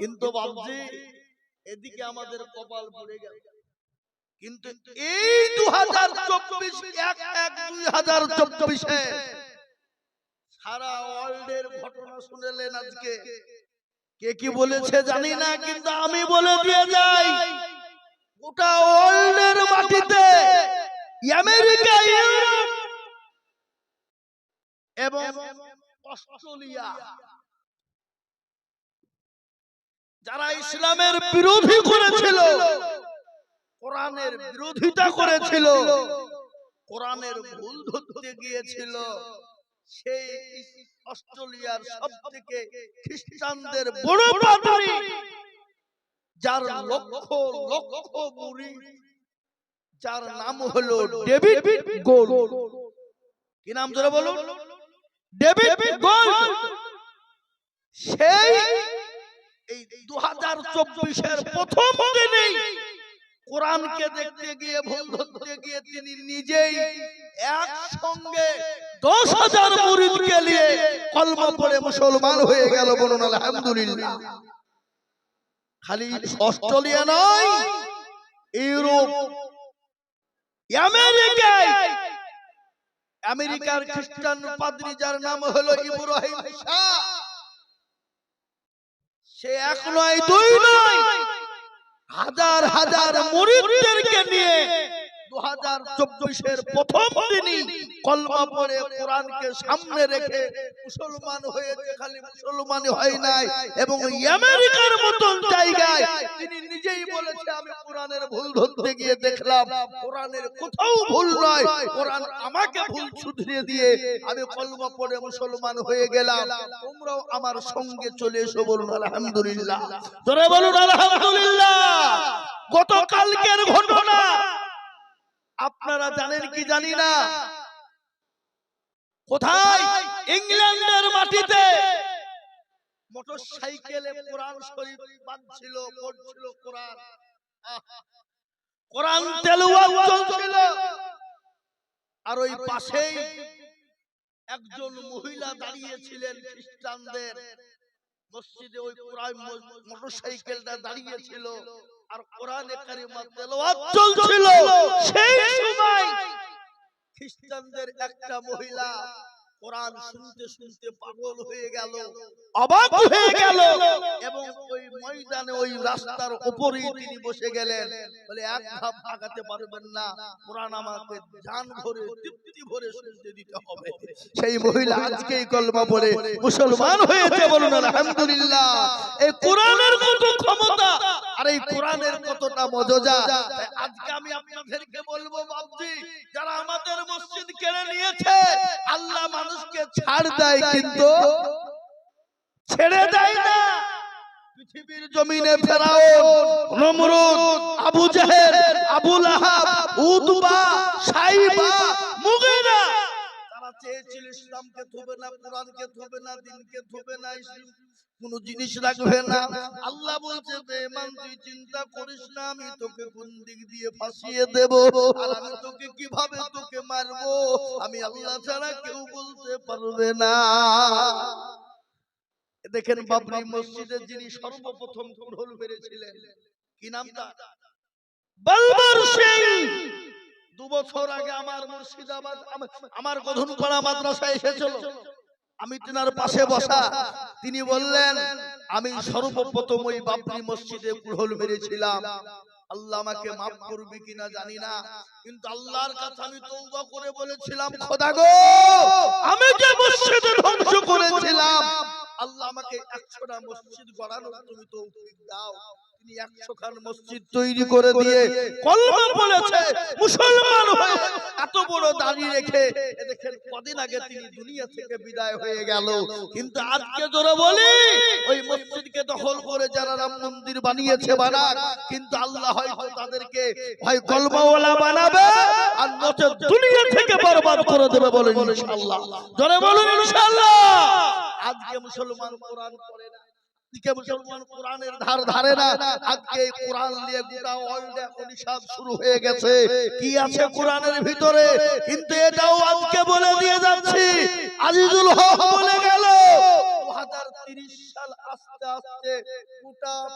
কিন্তু বাবজি এদিকে আমাদের কপাল পড়ে গেল। কিন্তু এই দু হাজার চব্বিশ এক এক দুই হাজার চব্বিশে সারা ওয়ার্ল্ডের ঘটনা শুনেলেন আজকে। কে কি বলেছে জানি না কিন্তু আমি বলে দিয়ে যাই গোটা ওয়ার্ল্ডের মাটিতে আমেরিকা ইউরোপ এবং অস্ট্রেলিয়া। যারা ইসলামের বিরোধী করেছিল, কোরআনের বিরোধিতা করেছিল, কোরআনের ভুল ধরতে গিয়েছিল, সেই অস্ট্রেলিয়ার সব থেকে খ্রিস্টানদের বড় পাদ্রী যার লক্ষ লক্ষ মুড়ি, যার নাম হলো ডেভিড গোল কি নাম ধরে বলুন? ডেভিড গোল সেই এই দু হাজার চব্বিশের প্রথম দিনেই কোরআনকে দেখতে গিয়ে ভুল ধরতে গিয়ে তিনি নিজেই একসঙ্গে দশ হাজার মুরিদকে নিয়ে কলমা পড়ে মুসলমান হয়ে গেল বলুন আলহামদুলিল্লাহ। খালি অস্ট্রেলিয়া নয় ইউরোপ। আমেরিকায়। আমেরিকার খ্রিস্টান পাদ্রী যার নাম হলো ইব্রাহিম শাহ। সে এক নয় দুই নয়। হাজার হাজার মুরিদদেরকে নিয়ে দু হাজার চব্বিশের প্রথম দিনই কলমা পড়ে কোরআনকে সামনে রেখে মুসলমান হয়েছে, খালি মুসলমান হয় নাই এবং আমেরিকার মতন জায়গায় তিনি নিজেই বলেছে, আমি কোরআনের ভুল ধরতে গিয়ে দেখলাম, কোরআনের কোথাও ভুল নয়, কোরআন আমাকে ভুল শুধরিয়ে দিয়ে আমি কলমা পড়ে মুসলমান হয়ে গেলাম। তোমরাও আমার সঙ্গে চলে এসো বলুন, আলহামদুলিল্লাহ। তোরে বলুন, আলহামদুলিল্লাহ। গতকালকের ঘটনা, আপনারা জানেন কি জানি না? কোথায়? ইংল্যান্ডের মাটিতে। মোটর সাইকেলে কোরআন শরীফ বাঁধছিল পড়ছিল কোরআন। কোরআন তেলাওয়াত চলছিল। আর ওই পাশেই একজন মহিলা দাঁড়িয়েছিলেন খ্রিস্টানদের। মসজিদে ওই কোরআন মোটর সাইকেলটা দাঁড়িয়েছিল। আর কোরআনে কারিমা তেলাওয়াত চলছিল। সেই সময় খ্রিস্টানদের একটা মহিলা কোরআন শুনতে শুনতে পাগল হয়ে গেল অবাক হয়ে গেল। এবং ওই ময়দানে ওই রাস্তার উপরেই তিনি বসে গেলেন। বলে এক ধাপ আগাতে পারবেন না। কোরআন আমাকে জান ভরে তৃপ্তি ভরে শুনতে দিতে হবে। সেই মহিলা আজকেই কলমা পড়ে মুসলমান হয়েছে বলুন আলহামদুলিল্লাহ। এই কোরআনের কত ক্ষমতা আর এই কোরআনের কতটা মজা আজকে আমি আপনাদেরকে বলব বাবজি যারা আমাদের মসজিদ কেড়ে নিয়েছে আল্লাহ মানুষকে ছাড় দেয় কিন্তু ছেড়ে দেয় না। পৃথিবীর জমিনে ফেরাউন নমরুদ আবু জাহেল আবু লাহাব উতবা সাইবা মুগিরা। চেয়েছিল ইসলামকে থবে না কোরআনকে থবে না দিনকে থবে না ইসলাম কোন জিনিস রাখবে না। আল্লাহ বলছে বেমান তুই চিন্তা করিস না আমি তোকে কোন দিক দিয়ে ফাঁসিয়ে দেব আর আমি তোকে কীভাবে তোকে মারবো? আমি আল্লাহ ছাড়া কেউ বলতে পারবে না। দেখেন বাবরি মসজিদের যিনি সর্বপ্রথম ঢোল মেরেছিলেন কি নামটা? বলবর সিং দু বছর আগে আমার মুর্শিদাবাদ আম- আমার গধনপাড়া মাদ্রাসায় এসেছিল। আমি তেনার পাশে বসা। তিনি বললেন, আমি সর্বপ্রথম ওই বাবরি মসজিদে কুড়োল মেরেছিলাম। আল্লাহ আমাকে মাফ করবে কিনা জানি না, কিন্তু আল্লাহর কাছে আমি তৌবা করে বলেছিলাম, খোদা গো, আমি যে মসজিদ ধ্বংস করেছিলাম, আল্লাহ আমাকে একশোটা মসজিদ গড়ানোর তুমি তৌফিক দাও। তিনি একশো খান মসজিদ তৈরি করে দিয়ে কলমা বলেছে মুসলমান হয়ে এত বড় দাড়ি রেখে দেখেন কদিন আগে তিনি দুনিয়া থেকে বিদায় হয়ে গেল। কিন্তু আজকে জোরে বলি ওই মসজিদকে দখল করে যারা রাম মন্দির বানিয়েছে বানাক কিন্তু আল্লাহ হয়তো তাদেরকে হয় কলমাওয়ালা বানাবে আর নচে দুনিয়া থেকে বরবাদ করে দেবে বলে ইনশাআল্লাহ। জোরে বলুন ইনশাআল্লাহ। আজকে মুসলমান কোরআন পড়ে না। ধার ধারে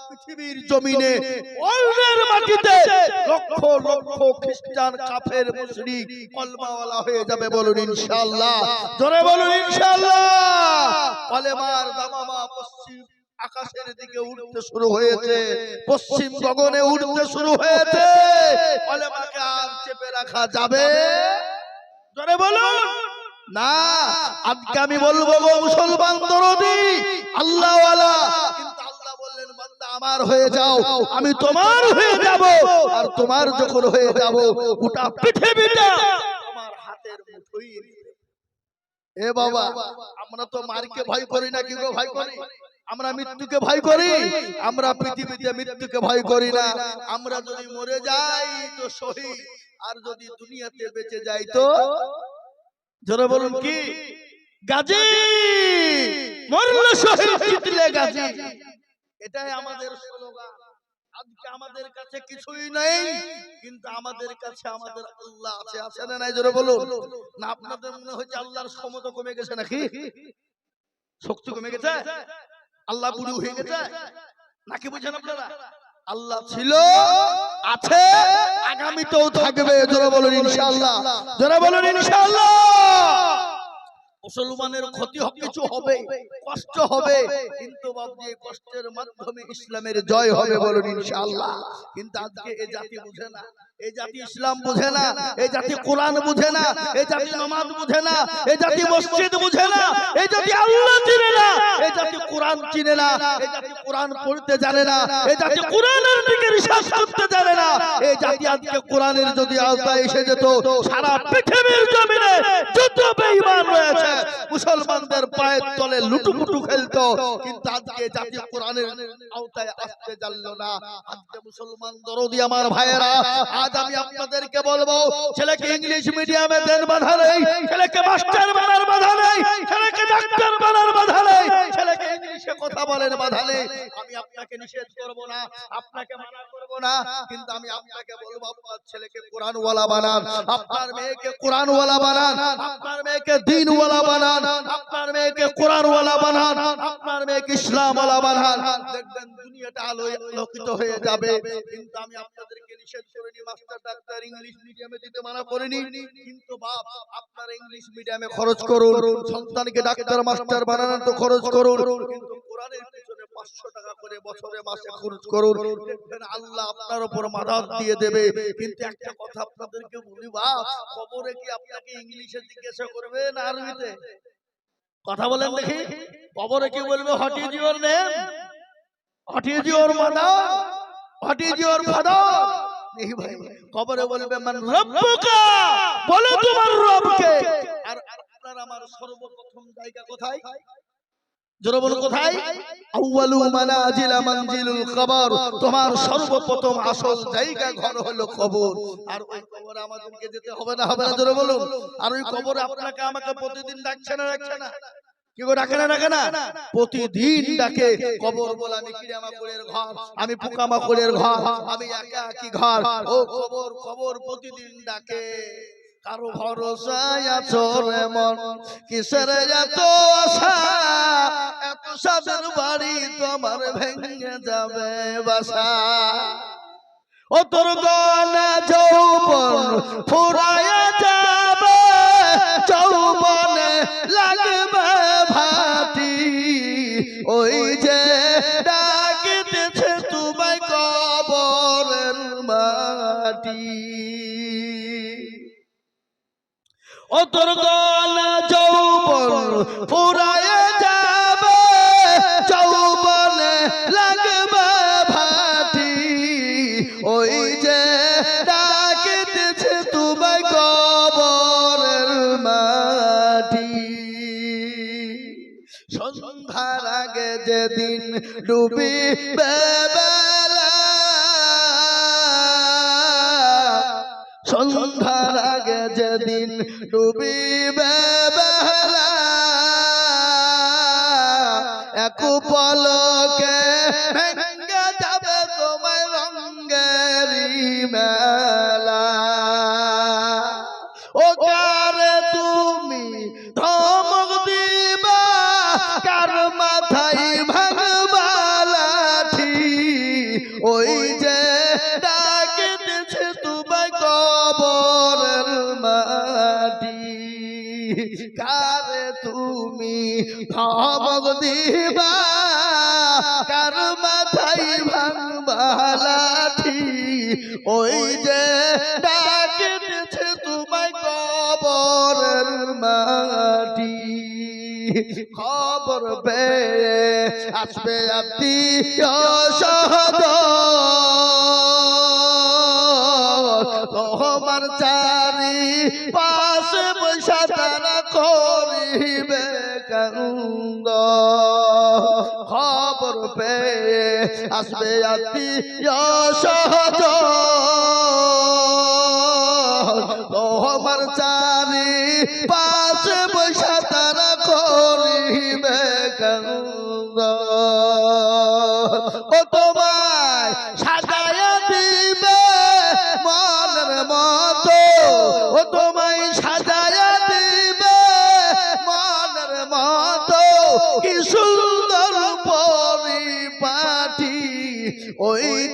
পৃথিবীর জমিনে মাটিতে লক্ষ লক্ষ খ্রিস্টান, কাফের, মুশরিক, কলমাওয়ালা হয়ে যাবে বলুন ইনশাআল্লাহ। জোরে বলুন ইনশাআল্লাহ। কলেমার দামামা পশ্চিম আকাশের দিকে উঠতে শুরু হয়েছে পশ্চিম গগনে উঠতে শুরু হয়েছে। কলেমাকে আর চেপে রাখা যাবে? জোরে বলুন। না আজকে আমি বলব গো মুসলমান দরদি। আল্লাহওয়ালা। কিন্তু আল্লাহ বললেন বান্দা আমার হয়ে যাও আমি তোমার হয়ে যাব। আর তোমার যখন হয়ে যাব গোটা পৃথিবীটা। তোমার হাতের মুঠোই। এ বাবা আমরা তো মারকে ভয় করি না কি গো ভয় করি? আমরা মৃত্যুকে ভয় করি আমরা পৃথিবীতে মৃত্যুকে ভয় করি না। আমরা যদি মরে যাই তো শহীদ আর যদি দুনিয়াতে বেঁচে যাই তো জোরে বলুন কি? গাজী! মরলে শহীদ জিতলে গাজী! এটাই আমাদের স্লোগান আজকে আমাদের কাছে কিছুই নেই কিন্তু আমাদের কাছে আমাদের আল্লাহ আছে আছে না নাই? জোরে বলুন। না আপনাদের মনে হচ্ছে আল্লাহর ক্ষমতা কমে গেছে নাকি? শক্তি কমে গেছে? আল্লাহ বুড়ি হয়ে গেছে? নাকি বুঝেন আপনারা? আল্লাহ ছিল আছে আগামীতেও থাকবে যারা বলুন ইনশাআল্লাহ। যারা বলুন ইনশাআল্লাহ। মুসলমানের ক্ষতি কিছু হবে কষ্ট হবে কিন্তু বাবজি কষ্টের মাধ্যমে ইসলামের জয় হবে বলুন ইনশাআল্লাহ কিন্তু আজকে এই জাতি বুঝে না এই জাতি ইসলাম বুঝে না এই জাতি কোরআন বুঝে না এই জাতি নামাজ বুঝে না এই জাতি মসজিদ বুঝে না এই জাতি আল্লাহ চিনে না এই জাতি কোরআন চিনে না এই জাতি কোরআন পড়তে জানে না এই জাতি কোরআনের দিকে রিসার্চ করতে জানে না এই জাতি আজকে কোরআনের যদি আওতায় এসে যেত, সারা পৃথিবীর জমিনে যত বেঈমান রয়েছে, মুসলমানদের পায়ের তলে লুটুপুটু খেলতো। কিন্তু আজকে জাতি কোরআনের আওতায় আসতে জানলো না। আজকে মুসলমান দরদি আমার ভাইয়েরা, আজ আমি আপনাদেরকে বলব, ছেলেকে ইংলিশ মিডিয়ামে দেন বাধা নেই, ছেলেকে মাস্টার বানার বাধা নেই, ছেলেকে ডাক্তার বানার বাধা নেই, ছেলেকে ইংলিশে কথা বলেন বাধা নেই। আমি আপনাকে নিষেধ করব না, আপনাকে মানা করব না, কিন্তু আমি বলব, আপনার ছেলেকে কোরআনওয়ালা বানান, আপনার মেয়েকে কোরআনওয়ালা বানান, আপনার মেয়েকে দিনওয়ালা বানান, আপনার মেয়েকে কোরআনওয়ালা বানান, আপনার মেয়েকে ইসলামওয়ালা বানান। দেখবেন দুনিয়াটা আলোয় আলোকিত হয়ে যাবে। কিন্তু আমি আপনাদেরকে নিষেধ করিনি, মাস্টার ডাক্তার ইংলিশ মিডিয়ামে দিতে মানা করিনি। কিন্তু বাপ, আপনার ইংলিশ মিডিয়ামে খরচ করুন, সন্তানকে ডাক্তার, মাস্টার বানানোর তো খরচ করুন। কিন্তু কোরআনের পিছনে পাঁচশো টাকা করে বছরে মাসে খরচ করুন। দেখবেন আল্লাহ আপনার উপর মাদাত দিয়ে দেবে। কিন্তু একটা কথা আপনাদেরকে বলি বাপ খবরে কি আপনাকে ইংলিশে জিজ্ঞাসা করবে না আরবিতে? কথা বলেন দেখি। কবরে কি বলবে what is your name what is your mother what is your father নেই ভাই। কবরে বলবে মান রব্বুকা বলো তোমার রবকে। আর আপনার আমার সর্বপ্রথম জায়গা কোথায়? জোরে বলো কোথায়? আউয়ালু মানাজিলা মানজিলুল কবর তোমার সর্বপ্রথম আসল জায়গা ঘর হলো কবর। আর ওই কবরে আমাদেরকে যেতে হবে না হবে না, জোরে বলুন। আর ওই কবরে আপনাকে আমাকে প্রতিদিন ডাকছে না ডাকছে না। ডাকে না ডাকে না? প্রতিদিন ডাকে, কবর বলে আমি কিরামাকুড়ের ঘর। আমি পোকামাকুড়ের ঘর, আমি একা কি ঘর। ও কবর কবর প্রতিদিন ডাকে। কারও ভরসায় আছো রে মন? কিসের এত আশা? এত সাদের বাড়ি তোমার ভেঙে যাবে বাসা। ও তোর গলা যৌবন ফুরায় যাবে। যৌবনে লাগবে ভাটি। ওই যে ডাকিতেছে তোমায় কবরের মাটি। ও তোর গলা যৌবন ফুরায় যাবে, যৌবনে লাগবে ভাটি ওই যে ডাকিতেছে তোমায় কবরের মাটি। সন্ধ্যার আগে যেদিন ডুবি সন্ধ্যার আগে যেদিন ডুবিবে বেলা এক পলকে দিবা, কার মাথায় ভাঙবা লাঠি ওই যে ডাকিতেছে তোমায় কবরের মাটি। খবর পেয়ে আসবে আপনি সহজ তোমার চারি পাশে বৈশা তারা করিবে কান্দ। খবর পেয়ে আসবে আপনি সহজ তোমার চারি পাশে বৈশা তারা করিবে কান্দ। ও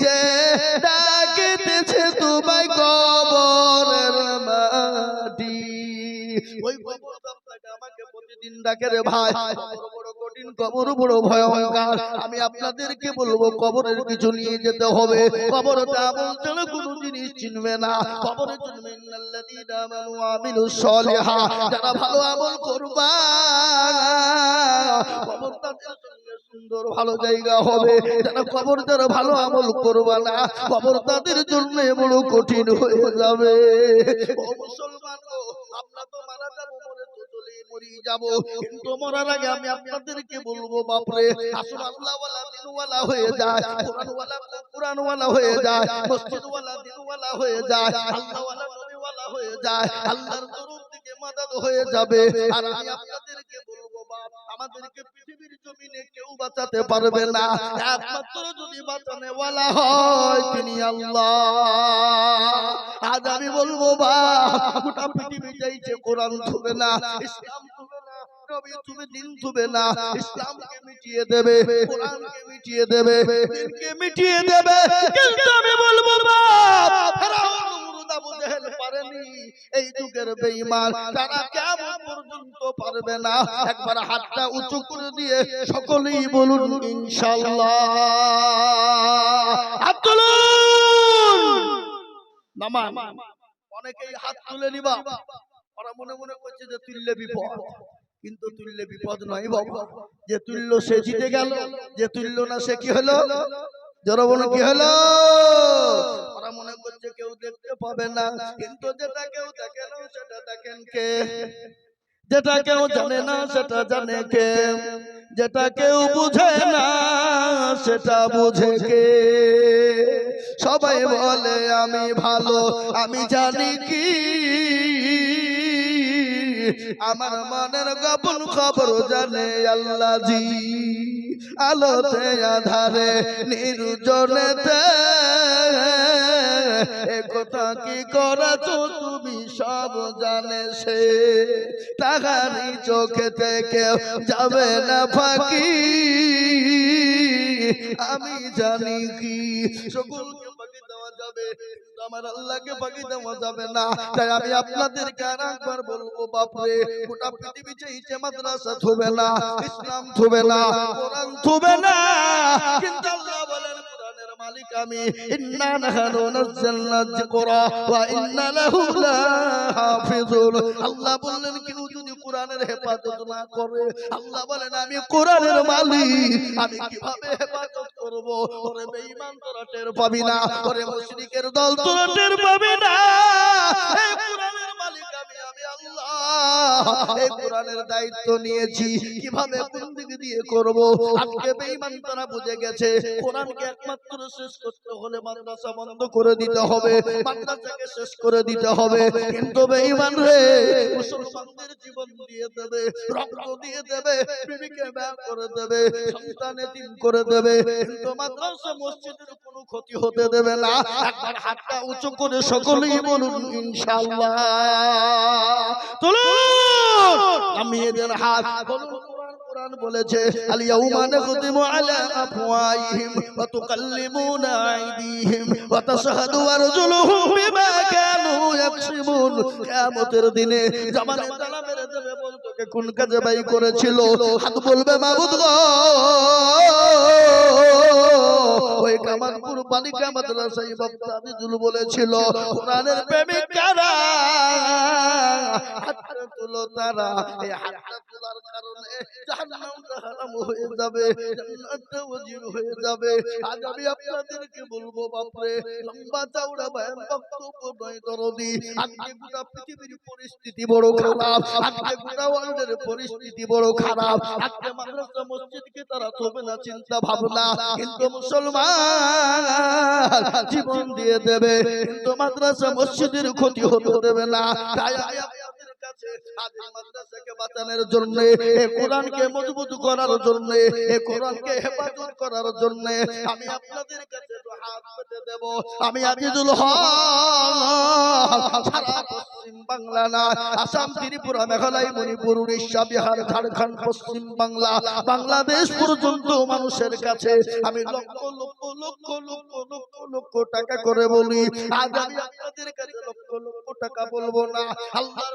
যে ডাকিতেছে তোমায় কবরের মাটি। ওই কবর কবর আমি আপনাদেরকে বলব, কবরের কিছু নিয়ে যেতে হবে। ছাড়া কোনো জিনিস চিনবে না। কবরে চিনবে যারা ভালো আমল করবা কবর তাদের সুন্দর, ভালো জায়গা হবে। যারা কবর যারা ভালো আমল করবা না কবর তাদের জন্য বড় কঠিন হয়ে যাবে। মুসলমান আল্লাহর তরফ থেকে মাদাদ হয়ে যাবে। আর আমি আপনাদেরকে বলব বাপ আমাদেরকে পৃথিবীর জমিনে কেউ বাঁচাতে পারবে না। একমাত্র যদি বাঁচানে ওয়ালা হয় তিনি আল্লাহ। আজ আমি বলব, বা, গোটা পৃথিবী চাইছে কোরআন ছুবে না, ইসলাম দিন মিটিয়ে দেবে, কোরআনকে মিটিয়ে দেবে মিটিয়ে দেবে। আমি বলব একবার হাতটা উঁচু করে দিয়ে সকলেই বলুন হাত অনেকেই হাত তুলে নিবা। ওরা মনে মনে করছে যে তুললে বিপদ। কিন্তু তুললে বিপদ নয় বাবা। যে তুললো সে জিতে গেল। যে তুললো না সে কি হলো? জনগণ কি হলো? ওরা মনে করছে কেউ পাবে না। কিন্তু যেটা কেউ দেখে না, সেটা দেখেন কে? যেটা কেউ জানে না, সেটা জানে কে? যেটা কেউ বুঝে না, সেটা বুঝে কে? সবাই বলে, আমি ভালো, আমি জানি কি? আমার মনের গোপন খবর জানে আল্লাহ জি আলোতে আধারে, নির্জনেতে। একথা কি করেছ তুমি সব জানে সে। তাহারি চোখে থেকে যাবে না ফাঁকি। আমি জানি কি সকলকে ফাঁকি দেওয়া যাবে। আমার আল্লাহকে বাকি দেওয়া যাবে না। তাই আমি আপনাদেরকে আর একবার বলব বাপরে গোটা পৃথিবী চাইছে মাদ্রাসা থুবে না ইসলাম থুবে না কোরআন থুবে না। কিন্তু আল্লাহ বলেন মালিক আমি। ইন্না নাহনু নাযালনা যিকরা ওয়া ইন্না লাহু লাহাফিজুন আল্লাহ বললেন কেউ যদি কোরআনের হেফাজত না করে আল্লাহ বলেন আমি কোরআনের মালিক। আমি কীভাবে হেফাজত করব? ওরে বেঈমান তোরা টের পাবি না। ওরে মুশরিকের দল তোরা টের পাবি না। এই কোরআনের মালিক আমি আমি আল্লাহ। এই কোরআনের দায়িত্ব নিয়েছি। কীভাবে কোন দিক দিয়ে করব? আজকে বেঈমান তারা বুঝে গেছে কোরআনকে একমাত্র শেষ করতে হলে মাদ্রাসা বন্ধ করে দিতে হবে। মাদ্রাসাকে শেষ করে দিতে হবে। কিন্তু বেঈমান রে, মুসলমানদের জীবন দিয়ে দেবে, রক্ত দিয়ে দেবে, বিবিকে ব্যয় করে দেবে, সন্তান এতিম করে দেবে। কিন্তু মাদ্রাসা মসজিদের কোনো ক্ষতি হতে দেবে না। একবার হাতটা উঁচু করে সকলেই বলুন, ইনশাআল্লাহ। তুলুন! আমি এদের হাত। বলুন কোরআন বলেছে, আল ইয়াউমা নাখতিমু আলা আফওয়াহিহিম ওয়া তুকাল্লিমুনা আইদিহিম ওয়া তাশহাদু আরজুলুহুম বিমা কিয়ামতের দিনে জামানে তালা মেরে দেবে বলতো কে কোন কাজে বাই করেছিল? হাত বলবে মাবুদ গো! ওই কামালপুর বালিকা মাদ্রাসায় বক্তা আজিজুল বলেছিল কোরআনের প্রেমিক কারা? হাতটা তুলো তারা। এই হাতটা তোলার কারণে জাহান্নামটা হারাম হয়ে যাবে জান্নাতটা ওয়াজিব হয়ে যাবে। আজ আমি আপনাদেরকে বলব বাপরে লম্বা চওড়া বয়ান বক্তব্য নয় দরদি। আজকে গোটা পৃথিবীর পরিস্থিতি বড় খারাপ আজকে গোটা ওয়ার্ল্ডের পরিস্থিতি বড় খারাপ। আজকে মাদ্রাসা মসজিদকে তারা তবে না, চিন্তা ভাবনা। কিন্তু মুসলমান জীবন দিয়ে দেবে, কিন্তু মাদ্রাসা মসজিদের ক্ষতি হতে দেবে না। তাই আসাম, ত্রিপুরা, মেঘালয়, মণিপুর, উড়িষ্যা, বিহার, ঝাড়খণ্ড, পশ্চিম বাংলা, বাংলাদেশ পর্যন্ত মানুষের কাছে আমি লক্ষ লক্ষ লক্ষ লক্ষ লক্ষ লক্ষ টাকা করে বলি। আজ আমি আপনাদের কাছে লক্ষ লক্ষ টাকা বলব না। আল্লাহর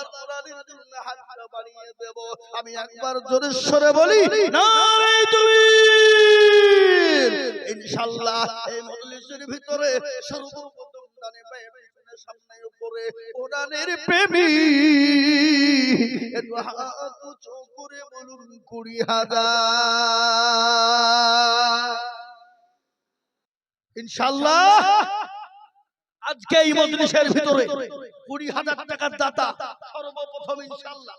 বাড়িয়ে দেব। আমি একবার জোরে সরে বলি তুমি ইনশাআল্লাহ এই মজলিসের ভিতরে সর্বপ্রথম ডানে বায়ে সামনে উপরে কোরআনের প্রেমী। হাত উঁচু করে বলুন কুড়ি হাজার। ইনশাআল্লাহ আজকে এই মজলিসের ভিতরে কুড়ি হাজার টাকার দাতা। সর্বপ্রথম ইনশাআল্লাহ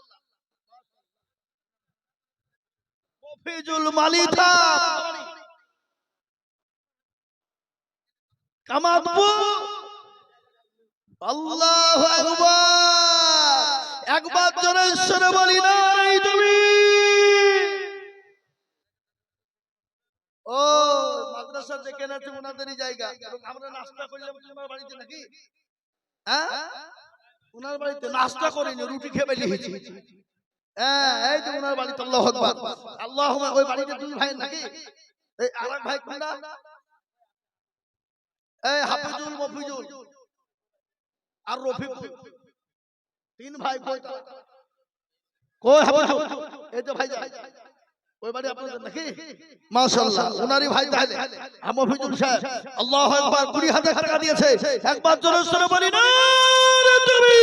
মফিজুল মালিথা কামাতপুর আল্লাহু আকবার। একবার জোরে বলি না এই তুমি। ও মাদ্রাসা যেখানে আছে ওনাদেরই জায়গা। আমরা নাস্তা করলাম তোমার বাড়িতে নাকি? হ্যাঁ? ওনার বাড়িতে নাস্তা করিনি রুটি খেয়ে বেরিয়েছি হ্যাঁ এই তো ওনার বাড়িতে আল্লাহ আকবার। আল্লাহ ওই বাড়িতে দুই ভাই নাকি? এই আরেক ভাই কোনটা? এই হাফিজুল মফিজুল আর রফিক তিন ভাই কই কই হাফিজুল? এই তো ভাই ওই বাড়ি আপনাদের নাকি? মাশাআল্লাহ। উনারই ভাই তাহলে। মফিজুল সাহেব। আল্লাহু আকবার। 20000 টাকা দিয়েছে। একবার জোরে জোরে বলি না রে তুমি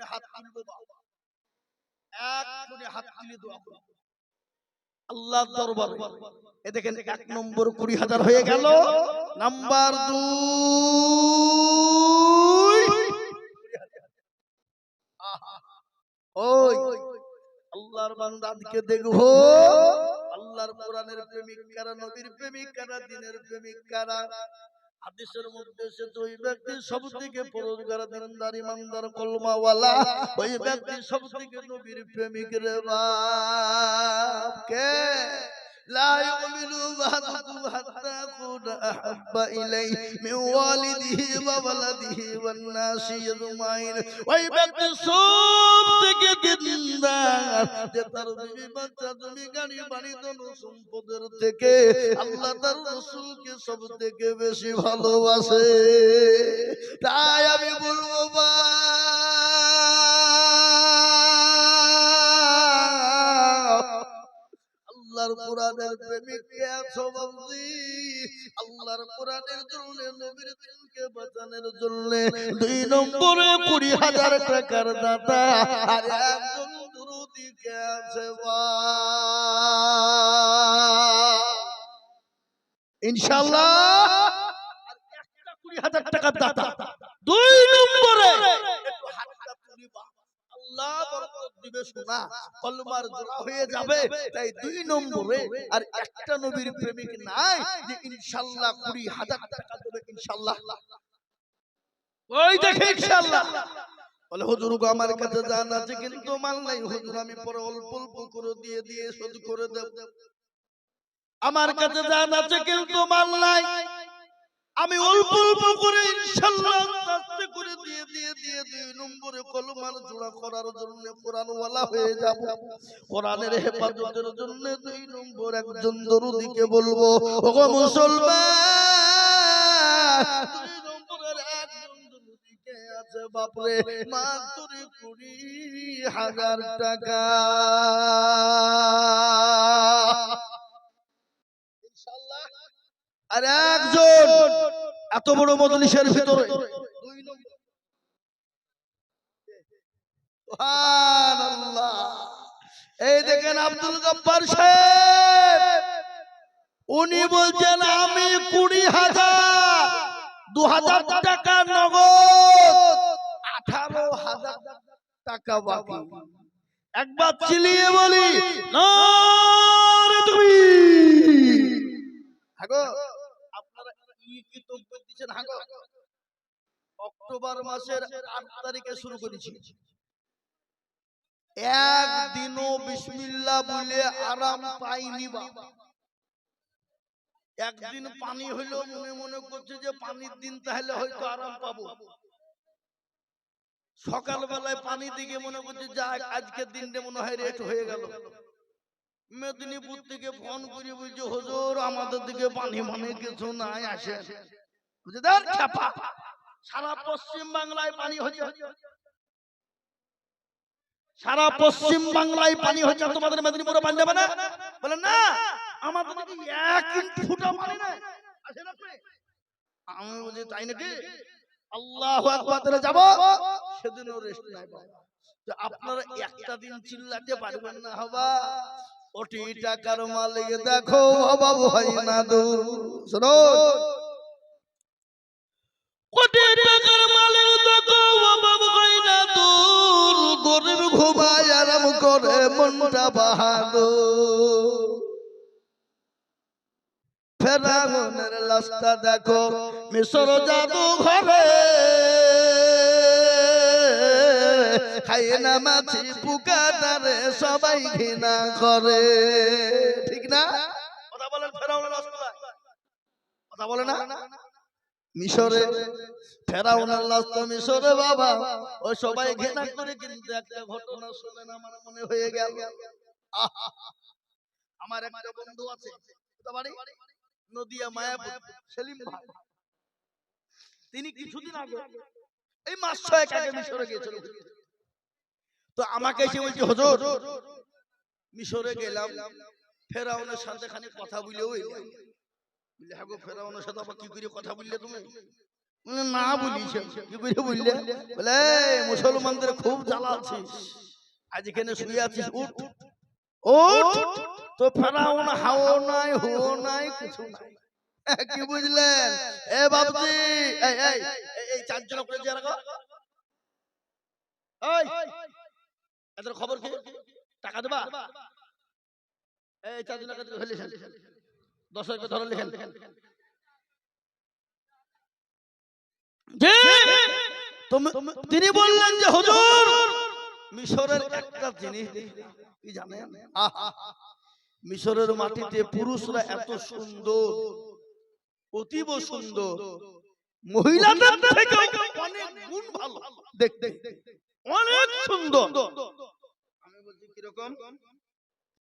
এক হাত তুলবো এক কোণে হাত তুলে দোয়া করব আল্লাহ দরবার। এ দেখেন, এক নম্বর কুড়ি হাজার হয়ে গেল। নাম্বার দুই। ওই। আল্লাহর বান্দাকে দেখব। আল্লাহর কোরআনের প্রেমিক কারা, নবীর প্রেমিক কারা, দিনের প্রেমিক কারা? হাদিসের মধ্যে সে ওই ব্যক্তি সব থেকে পরোজগার দিনদার ইমানদার কলমাওয়ালা। ওই ব্যক্তি সব থেকে নবীর প্রেমিক রে বাপ। কে? لا يؤمن بعضكم حتى أكون أحب إليه من والده وولده والناس أجمعين ওই ব্যক্তি সব থেকে দিনদার যে তার বিবি বাচ্চা তুমি গাড়ি বাড়ি ধন সম্পদের থেকে আল্লাহ তার রসুলকে সব থেকে বেশি ভালোবাসে তাই আমি বলবো বা আল্লাহর কোরআনের প্রেমিক কে আছো বাবজি আল্লাহর কোরআনের জন্য, নবীর দিনকে বাঁচানোর জন্য দুই নম্বরে কুড়ি হাজার টাকার দাতা, আর একজন দুরুদি কে আছে ইনশাআল্লাহ, আর একটা কুড়ি হাজার টাকার দাতা দুই নম্বরে একটু হাতটা তুলি বা আল্লাহ দিবে কলমার জোড়া হয়ে যাবে। তাই দুই নম্বরে আর একটা নবীর প্রেমিক নাই যে ইনশাআল্লাহ কুড়ি হাজার টাকা দেবে ইনশাআল্লাহ ওই দেখে ইনশাআল্লাহ বলে হুজুর গো আমার কাছে জান আছে কিন্তু মাল নাই হুজুর আমি পরে অল্প অল্প করে দিয়ে দিয়ে শোধ করে দেব। আমার কাছে জান আছে কিন্তু মাল নাই আমি অল্প অল্প করে ইনশাআল্লাহ আস্তে করে দিয়ে দিয়ে দিয়ে দুই নম্বরে কলমার জোড়া করার জন্য কোরআন ওয়ালা হয়ে যাব। কোরআনের হেফাজতের জন্য দুই নম্বর একজন দরুদিকে বলব ওগো মুসলমান! দুই নম্বরের একজন দরুদিকে আছে বাপরে মাত্র কুড়ি হাজার টাকা। ইনশাআল্লাহ আর একজন এত বড় মজলিসের ভিতরে। এই দেখেন আব্দুল গব্বার সাহেব। উনি বলছেন, আমি কুড়ি হাজার দু হাজার টাকা নগদ। আঠারো হাজার টাকা বাকি। একবার চিলিয়ে বলি, নারে তুমি। আপনারা কি দিচ্ছেন? হাগো অক্টোবর মাসের আট তারিখে শুরু করেছি। একদিনও বিসমিল্লাহ বলে আরাম পাইনি বাবা একদিন পানি হইল, মনে মনে করছে যে পানির দিন, তাহলে হয়তো আরাম পাবো। সকাল বেলায় পানি দিকে মনে করছে যাক আজকের দিনটা মনে হয় রেট হয়ে গেল। মেদিনীপুর থেকে ফোন করে, বলছে, হুজুর, আমাদের দিকে পানি মানে কিছু নাই আসে সারা পশ্চিম বাংলায় পানি হচ্ছে। সারা পশ্চিম বাংলায় পানি হচ্ছে তোমাদের মেদিনীপুরে পানি যাবে না? বলে, না, আমাদের এক ফুটা পানি নাই? আমি বলছি, তাই নাকি? আল্লাহ যাব। সেদিনও রেস্ট নাই আপনারা একটা দিন চিল্লাতে পারবেন না, হবা। কোটি টাকার মালিক দেখো বাবু হয় না দূর। শোনো। কোটি টাকার মালিক দেখো বাবু হয় না দূর। গরিব ঘুমায় আরাম করে মনটা বাহাদুর। ফেরাউনের লাশটা দেখো মিশর জাদু ঘরে খায় না মাছি পুকাটারে সবাই ঘৃণা করে। ঠিক না? কথা বলেন ফেরাউনের কথা বলে না? মিশরে। ফেরাউনের লাশ তো মিশরে বাবা। ও সবাই ঘৃণা করে কিন্তু একটা ঘটনা আমার মনে হয়ে গেল। আমার একটা বন্ধু আছে বাড়ি নদিয়া মায়াপুর সেলিম ভাই। তিনি কিছুদিন আগে এই মাস ছয়েক আগে মিশরে গিয়েছিল। তো আমাকে এসে বলছে হুজুর মিশরে গেলাম ফেরাউনের সাথে খানি কথা বলে ওই বলে হ্যাঁ গো ফেরাউনের সাথে আবার কি করে কথা বললে তুমি? না বলিস কি করে বললে? বলে মুসলমানদের খুব জ্বালা আছিস আজ এখানে শুয়ে আছিস উঠ। উঠ? তো ফেরাউন হাও নাই হো নাই কিছু নাই। কি বুঝলেন? এ বাবজি এই এই এই, চারজন করে রাখো এই এদের খবর কি? টাকা দেবা? এই করে হলে দশ হাজার ধরো লেখেন। তিনি বললেন যে হুজুর মিশরের একটা জিনিস কি জানেন? মিশরের মাটিতে পুরুষরা এত সুন্দর অতীব সুন্দর। মহিলাদের থেকে অনেক গুণ ভালো। দেখতে অনেক সুন্দর। আমি বলছি কীরকম?